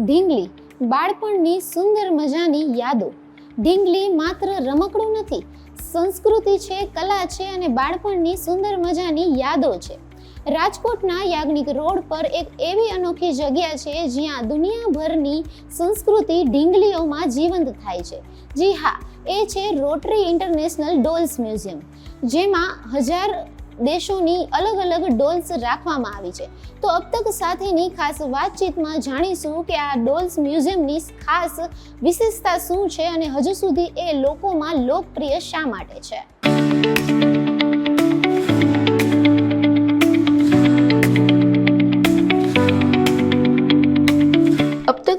ઢીંગલી બાળપણની સુંદર મજાની યાદો. ઢીંગલી માત્ર રમકડું નથી, સંસ્કૃતિ છે, કલા છે અને બાળપણની સુંદર મજાની યાદો છે. રાજકોટના યાજ્ઞિક રોડ પર એક એવી અનોખી જગ્યા છે જ્યાં દુનિયાભરની સંસ્કૃતિ ઢીંગલીઓમાં જીવંત થાય છે. જી હા, એ છે રોટરી ઇન્ટરનેશનલ ડોલ્સ મ્યુઝિયમ જેમાં હજાર દેશોની અલગ અલગ ડોલ્સ રાખવામાં આવી છે. તો અબ તક સાથેની ખાસ વાતચીતમાં જાણીશું કે આ ડોલ્સ મ્યુઝિયમની ખાસ વિશેષતા શું છે અને હજુ સુધી એ લોકોમાં લોકપ્રિય શા માટે છે?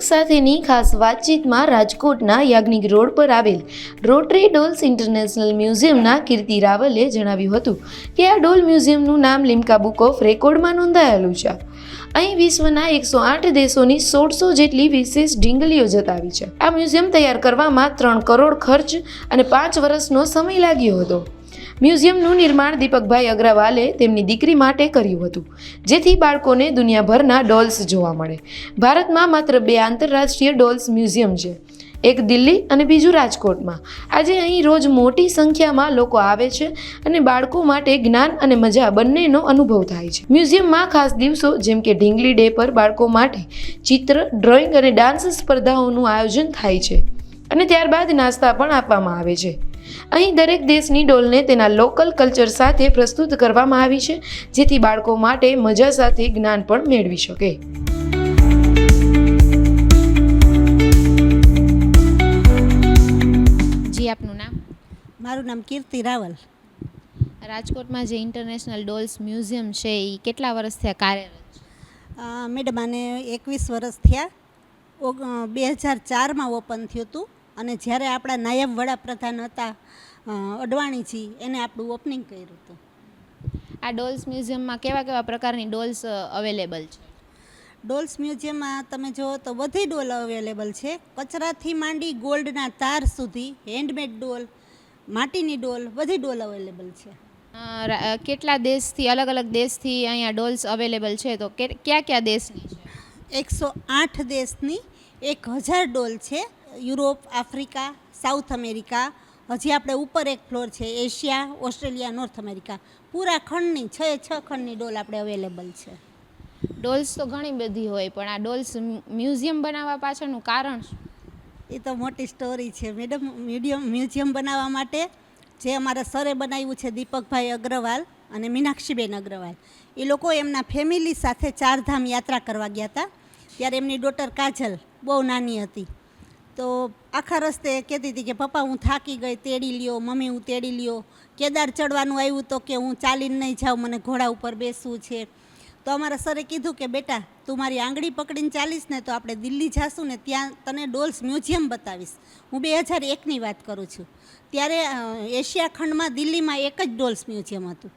અબ સાથેની ખાસ વાતચીતમાં રાજકોટના યાજ્ઞિક રોડ પર આવેલ રોટરી ડોલ્સ ઇન્ટરનેશનલ મ્યુઝિયમના કીર્તિ રાવલે જણાવ્યું હતું કે આ ડોલ મ્યુઝિયમનું નામ લિમ્કા બુક ઓફ રેકોર્ડમાં નોંધાયેલું છે. અહીં વિશ્વના એકસો આઠ દેશોની સોળસો જેટલી વિશેષ ઢીંગલીઓ જતાવી છે. આ મ્યુઝિયમ તૈયાર કરવામાં ત્રણ કરોડ ખર્ચ અને પાંચ વર્ષનો સમય લાગ્યો હતો. મ્યુઝિયમનું નિર્માણ દીપકભાઈ અગ્રવાલે તેમની દીકરી માટે કર્યું હતું, જેથી બાળકોને દુનિયાભરના ડોલ્સ જોવા મળે. ભારતમાં માત્ર બે આંતરરાષ્ટ્રીય ડોલ્સ મ્યુઝિયમ છે, એક દિલ્હી અને બીજું રાજકોટમાં. આજે અહીં રોજ મોટી સંખ્યામાં લોકો આવે છે અને બાળકો માટે જ્ઞાન અને મજા બંનેનો અનુભવ થાય છે. મ્યુઝિયમમાં ખાસ દિવસો જેમ કે ઢીંગલી ડે પર બાળકો માટે ચિત્ર, ડ્રોઈંગ અને ડાન્સ સ્પર્ધાઓનું આયોજન થાય છે અને ત્યારબાદ નાસ્તા પણ આપવામાં આવે છે. અહીં દરેક દેશની ડોલને તેના લોકલ કલ્ચર સાથે પ્રસ્તુત કરવામાં આવી છે જેથી બાળકો માટે મજા સાથે જ્ઞાન પણ મેળવી શકે. જી આપનું નામ? મારું નામ કીર્તિ રાવલ. રાજકોટમાં જે ઇન્ટરનેશનલ ડોલ્સ મ્યુઝિયમ છે એ કેટલા વર્ષ થયા કાર્યરત મેડમ આને એકવીસ વર્ષ થયા. બે હજાર ચારમાં ઓપન થયું હતું. અને જ્યારે આપણા નાયબ વડાપ્રધાન હતા અડવાણીજી એને આપણું ઓપનિંગ કર્યું હતું. આ ડોલ્સ મ્યુઝિયમમાં કેવા કેવા પ્રકારની ડોલ્સ અવેલેબલ છે? ડોલ્સ મ્યુઝિયમમાં તમે જુઓ તો બધી ડોલ અવેલેબલ છે. કચરાથી માંડી ગોલ્ડના તાર સુધી હેન્ડમેડ ડોલ માટીની ડોલ બધી ડોલ અવેલેબલ છે. કેટલા દેશથી અલગ અલગ દેશથી અહીંયા ડોલ્સ અવેલેબલ છે? તો કે- કયા કયા દેશની એકસો આઠ દેશની એક હજાર ડોલ છે. યુરોપ આફ્રિકા સાઉથ અમેરિકા હજી આપણે ઉપર એક ફ્લોર છે એશિયા ઓસ્ટ્રેલિયા નોર્થ અમેરિકા. પૂરા ખંડની છ છ ખંડની ડોલ આપણે અવેલેબલ છે. ડોલ્સ તો ઘણી બધી હોય પણ આ ડોલ્સ મ્યુઝિયમ બનાવવા પાછળનું કારણ એ તો મોટી સ્ટોરી છે મેડમ. મીડિયમ મ્યુઝિયમ બનાવવા માટે જે અમારા સરે બનાવ્યું છે દીપકભાઈ અગ્રવાલ અને મીનાક્ષીબેન અગ્રવાલ. એ લોકો એમના ફેમિલી સાથે ચારધામ યાત્રા કરવા ગયા હતા ત્યારે એમની ડોટર કાજલ બહુ નાની હતી. તો આખા રસ્તે કહેતી હતી કે, પપ્પા, હું થાકી ગઈ, તેડી લ્યો, મમ્મી, હું તેડી લ્યો. કેદાર ચડવાનું આવ્યું તો કે, હું ચાલીને નહીં જાઉં, મને ઘોડા ઉપર બેસવું છે. તો અમારા સરે કીધું કે, બેટા, તું મારી આંગળી પકડીને ચાલીશ ને તો આપણે દિલ્હી જાશું ને ત્યાં તને ડોલ્સ મ્યુઝિયમ બતાવીશ. હું બે હજાર એકની વાત કરું છું. ત્યારે એશિયા ખંડમાં દિલ્હીમાં એક જ ડોલ્સ મ્યુઝિયમ હતું.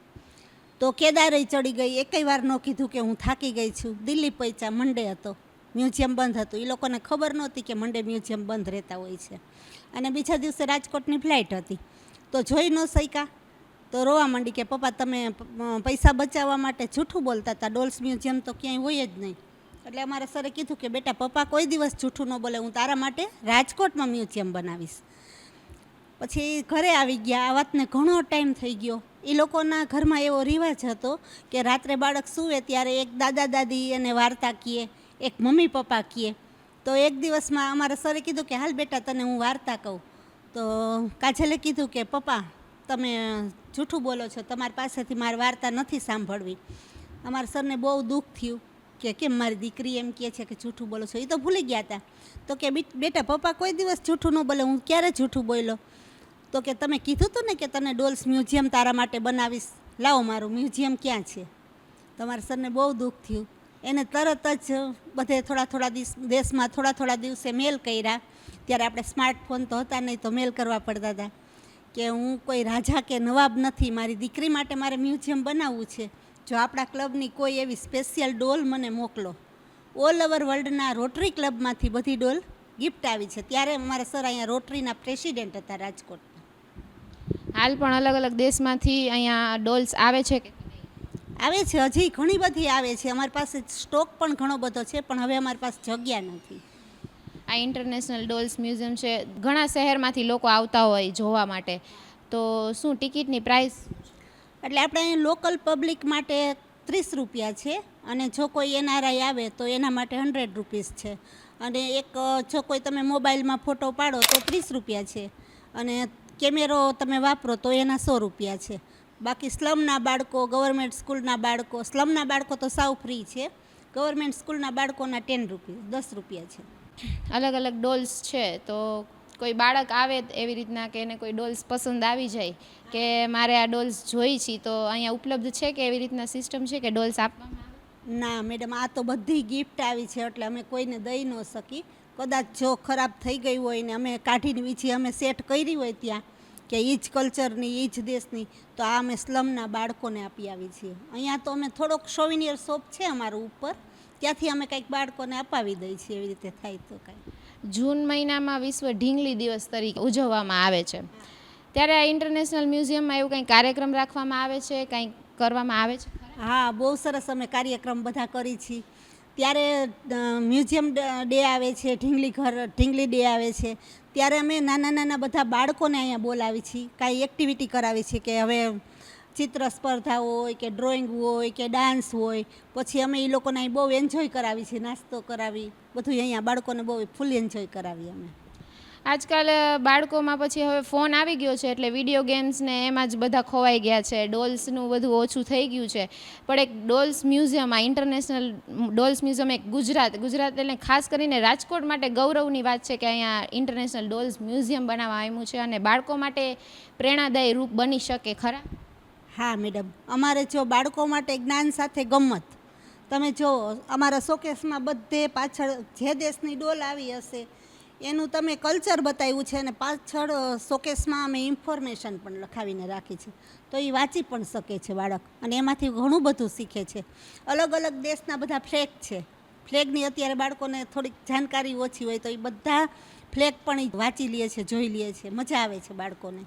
તો કેદારે ચડી ગઈ. એકેય વાર ન કીધું કે, હું થાકી ગઈ છું. દિલ્હી પૈસા મંડે હતો. મ્યુઝિયમ બંધ હતું. એ લોકોને ખબર નહોતી કે મંડે મ્યુઝિયમ બંધ રહેતા હોય છે. અને બીજા દિવસે રાજકોટની ફ્લાઇટ હતી. તો જોઈ ન શક્યા. તો રોવા માંડી કે, પપ્પા, તમે પૈસા બચાવવા માટે જૂઠું બોલતા હતા. ડોલ્સ મ્યુઝિયમ તો ક્યાંય હોય જ નહીં. એટલે અમારા સરે કીધું કે, બેટા, પપ્પા કોઈ દિવસ જૂઠું ન બોલે. હું તારા માટે રાજકોટમાં મ્યુઝિયમ બનાવીશ. પછી ઘરે આવી ગયા. આ વાતને ઘણો ટાઈમ થઈ ગયો. એ લોકોના ઘરમાં એવો રિવાજ હતો કે, રાત્રે બાળક સૂવે ત્યારે એક દાદા દાદી એને વાર્તા કહે એક મમ્મી પપ્પા કહે તો એક દિવસમાં અમારા સરે કીધું કે, હાલ બેટા, તને હું વાર્તા કહું. તો કાજલે કીધું કે, પપ્પા, તમે જૂઠું બોલો છો, તમારી પાસેથી મારી વાર્તા નથી સાંભળવી. અમારા સરને બહુ દુઃખ થયું કે, કેમ મારી દીકરી એમ કહે છે કે જૂઠું બોલો છો? એ તો ભૂલી ગયા હતા તો કે બેટા, પપ્પા, કોઈ દિવસ જૂઠું ન બોલે, હું ક્યારે જૂઠું બોલ્યો? તો કે, તમે કીધું હતું ને કે, તને ડોલ્સ મ્યુઝિયમ તારા માટે બનાવીશ. લાવો મારું મ્યુઝિયમ ક્યાં છે? તમારા સરને બહુ દુઃખ થયું. એને તરત જ બધે થોડા થોડા દિવસ, દેશમાં થોડા થોડા દિવસે મેલ કર્યા. ત્યારે આપણે સ્માર્ટફોન તો હતા નહીં તો મેલ કરવા પડતા હતા કે હું કોઈ રાજા કે નવાબ નથી, મારી દીકરી માટે મારે મ્યુઝિયમ બનાવવું છે. જો આપણા ક્લબની કોઈ એવી સ્પેશિયલ ડોલ મને મોકલો. ઓલ ઓવર વર્લ્ડના રોટરી ક્લબમાંથી બધી ડોલ ગિફ્ટ આવી છે. ત્યારે અમારા સર અહીંયા રોટરીના પ્રેસિડેન્ટ હતા રાજકોટ હાલ પણ અલગ અલગ દેશમાંથી અહીંયા ડોલ્સ આવે છે કે? આવે છે હજી ઘણી બધી આવે છે. અમારી પાસે સ્ટોક પણ ઘણો બધો છે પણ હવે અમારી પાસે જગ્યા નથી. આ ઇન્ટરનેશનલ ડોલ્સ મ્યુઝિયમ છે. ઘણા શહેરમાંથી લોકો આવતા હોય જોવા માટે. તો શું ટિકિટની પ્રાઇસ? એટલે આપણે અહીં લોકલ પબ્લિક માટે ત્રીસ રૂપિયા છે અને જો કોઈ એનઆરઆઈ આવે તો એના માટે હંડ્રેડ રૂપીસ છે. અને એક જો કોઈ તમે મોબાઈલમાં ફોટો પાડો તો ત્રીસ રૂપિયા છે. અને કેમેરો તમે વાપરો તો એના સો રૂપિયા છે. બાકી સ્લમના બાળકો ગવર્મેન્ટ સ્કૂલના બાળકો સ્લમના બાળકો તો સાવ ફ્રી છે. ગવર્મેન્ટ સ્કૂલના બાળકોના ટેન રૂપિયા દસ રૂપિયા છે. અલગ અલગ ડોલ્સ છે તો કોઈ બાળક આવે એવી રીતના કે એને કોઈ ડોલ્સ પસંદ આવી જાય કે મારે આ ડોલ્સ જોઈ છે તો અહીંયા ઉપલબ્ધ છે કે એવી રીતના સિસ્ટમ છે કે ડોલ્સ આપવામાં ના મેડમ આ તો બધી ગિફ્ટ આવી છે એટલે અમે કોઈને દઈ ન શકી કદાચ જો ખરાબ થઈ ગઈ હોય ને અમે કાઢીને બીજી અમે સેટ કરી હોય ત્યાં કે એ જ કલ્ચરની એ જ દેશની તો આ અમે સ્લમના બાળકોને આપી આવી છીએ. અહીંયા તો અમે થોડોક સોવિનિયર શોપ છે અમારું ઉપર ત્યાંથી અમે કંઈક બાળકોને અપાવી દઈએ છીએ એવી રીતે થાય તો કાંઈ. જૂન મહિનામાં વિશ્વ ઢીંગલી દિવસ તરીકે ઉજવવામાં આવે છે. ત્યારે આ ઇન્ટરનેશનલ મ્યુઝિયમમાં એવું કંઈ કાર્યક્રમ રાખવામાં આવે છે કંઈક કરવામાં આવે છે? હા બહુ સરસ અમે કાર્યક્રમ બધા કરી છીએ. ત્યારે મ્યુઝિયમ ડે આવે છે, ઢીંગલી ઘર, ઢીંગલી ડે આવે છે. ત્યારે અમે નાના નાના બધા બાળકોને અહીંયા બોલાવી છીએ. કાંઈ એક્ટિવિટી કરાવી છીએ કે હવે ચિત્ર સ્પર્ધા હોય કે ડ્રોઈંગ હોય કે ડાન્સ હોય. પછી અમે એ લોકોને અહીં બહુ એન્જોય કરાવી છીએ. નાસ્તો કરાવી. બધું અહીંયા બાળકોને બહુ ફૂલ એન્જોય કરાવી અમે. આજકાલ બાળકોમાં પછી હવે ફોન આવી ગયો છે એટલે વીડિયો ગેમ્સ ને એમાં જ બધા ખોવાઈ ગયા છે. ડોલ્સનું બધું ઓછું થઈ ગયું છે. પણ એક ડોલ્સ મ્યુઝિયમ આ ઇન્ટરનેશનલ ડોલ્સ મ્યુઝિયમ એક ગુજરાત ગુજરાત એટલે ખાસ કરીને રાજકોટ માટે ગૌરવની વાત છે કે અહીંયા ઇન્ટરનેશનલ ડોલ્સ મ્યુઝિયમ બનાવવા આવ્યું છે અને બાળકો માટે પ્રેરણાદાયી રૂપ બની શકે ખરા? હા મેડમ અમારે જો બાળકો માટે જ્ઞાન સાથે ગમ્મત. તમે જો અમારા શોકેસમાં બધે પાછળ જે દેશની ડોલ આવી હશે એનું તમે કલ્ચર બતાવ્યું છે અને પાછળ શોકેસમાં અમે ઇન્ફોર્મેશન પણ લખાવીને રાખી છે. તો એ વાંચી પણ શકે છે બાળક અને એમાંથી ઘણું બધું શીખે છે. અલગ અલગ દેશના બધા ફ્લેગ છે. ફ્લેગની અત્યારે બાળકોને થોડીક જાણકારી ઓછી હોય તો એ બધા ફ્લેગ પણ વાંચી લે છે, જોઈ લે છે. મજા આવે છે બાળકોને.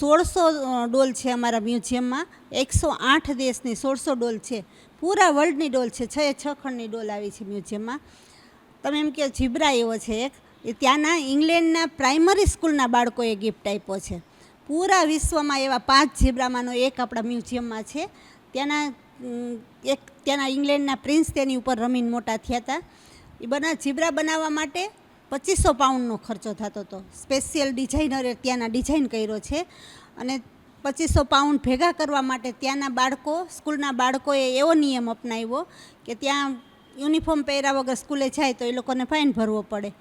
સોળસો ડોલ છે અમારા મ્યુઝિયમમાં. એકસો આઠ દેશની સોળસો ડોલ છે. પૂરા વર્લ્ડની ડોલ છે. છ એ છ ખંડની ડોલ આવી છે મ્યુઝિયમમાં. તમે એમ કે જીબ્રા એવો છે એક. એ ત્યાંના ઇંગ્લેન્ડના પ્રાઇમરી સ્કૂલના બાળકોએ ગિફ્ટ આપ્યો છે. પૂરા વિશ્વમાં એવા પાંચ જીબ્રામાંનો એક આપણા મ્યુઝિયમમાં છે. ત્યાંના એક ત્યાંના ઇંગ્લેન્ડના પ્રિન્સ તેની ઉપર રમીને મોટા થયા હતા. એ બના જીબ્રા બનાવવા માટે પચીસો પાઉન્ડનો ખર્ચો થતો હતો. સ્પેશિયલ ડિઝાઇનરે ત્યાંના ડિઝાઇન કર્યો છે અને પચીસો પાઉન્ડ ભેગા કરવા માટે ત્યાંના બાળકો, સ્કૂલના બાળકોએ એવો નિયમ અપનાવ્યો કે ત્યાં યુનિફોર્મ પહેર્યા વગર સ્કૂલે જાય તો એ લોકોને ફાઇન ભરવો પડે.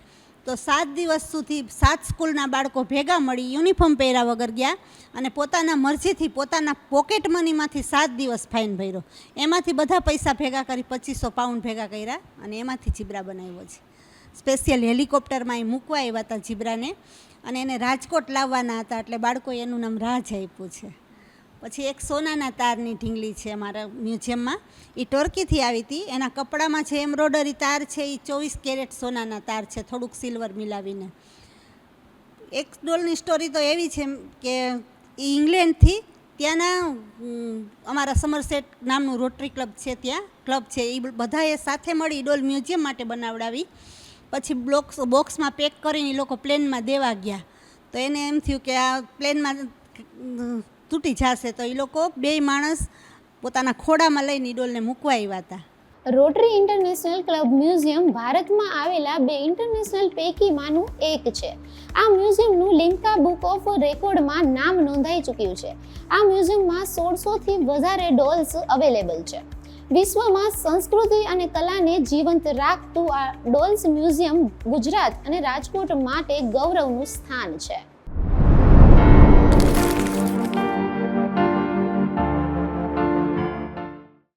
તો સાત દિવસ સુધી સાત સ્કૂલના બાળકો ભેગા મળી યુનિફોર્મ પહેર્યા વગર ગયા અને પોતાના મરજીથી પોતાના પોકેટ મનીમાંથી સાત દિવસ ફાઇન ભર્યો. એમાંથી બધા પૈસા ભેગા કરી પચીસો પાઉન્ડ ભેગા કર્યા અને એમાંથી જીબ્રા બનાવ્યો છે. સ્પેશિયલ હેલિકોપ્ટરમાં એ મૂકવા આવ્યા હતા જીબ્રાને અને એને રાજકોટ લાવવાના હતા એટલે બાળકોએ એનું નામ રાજ આપ્યું છે. પછી એક સોનાના તારની ઢીંગલી છે અમારા મ્યુઝિયમમાં. એ ટર્કીથી આવી હતી એના કપડામાં જે એમ્બ્રોડરી તાર છે એ ચોવીસ કેરેટ સોનાના તાર છે, થોડુંક સિલ્વર મિલાવીને. એક ડોલની સ્ટોરી તો એવી છે કે એ ઇંગ્લેન્ડથી ત્યાંના અમારા સમરસેટ નામનું રોટરી ક્લબ છે ત્યાં. ક્લબ છે. એ બધાએ સાથે મળી ડોલ મ્યુઝિયમ માટે બનાવડાવી. પછી બ્લોક્સ, બોક્સમાં પેક કરીને એ લોકો પ્લેનમાં દેવા ગયા. તો એને એમ થયું કે આ પ્લેનમાં તૂટી જશે તો એ લોકો બે માણસ પોતાના ખોડામાં લઈને ડોલને મૂકવા આવ્યા હતા. રોટરી ઇન્ટરનેશનલ ક્લબ મ્યુઝિયમ ભારતમાં આવેલા બે ઇન્ટરનેશનલ પૈકીમાંનું એક છે. આ મ્યુઝિયમનું લિમ્કા બુક ઓફ રેકોર્ડમાં નામ નોંધાઈ ચૂક્યું છે. આ મ્યુઝિયમમાં સોળસોથી વધારે ડોલ્સ અવેલેબલ છે. વિશ્વમાં સંસ્કૃતિ અને કલાને જીવંત રાખતું આ ડોલ્સ મ્યુઝિયમ ગુજરાત અને રાજકોટ માટે ગૌરવનું સ્થાન છે.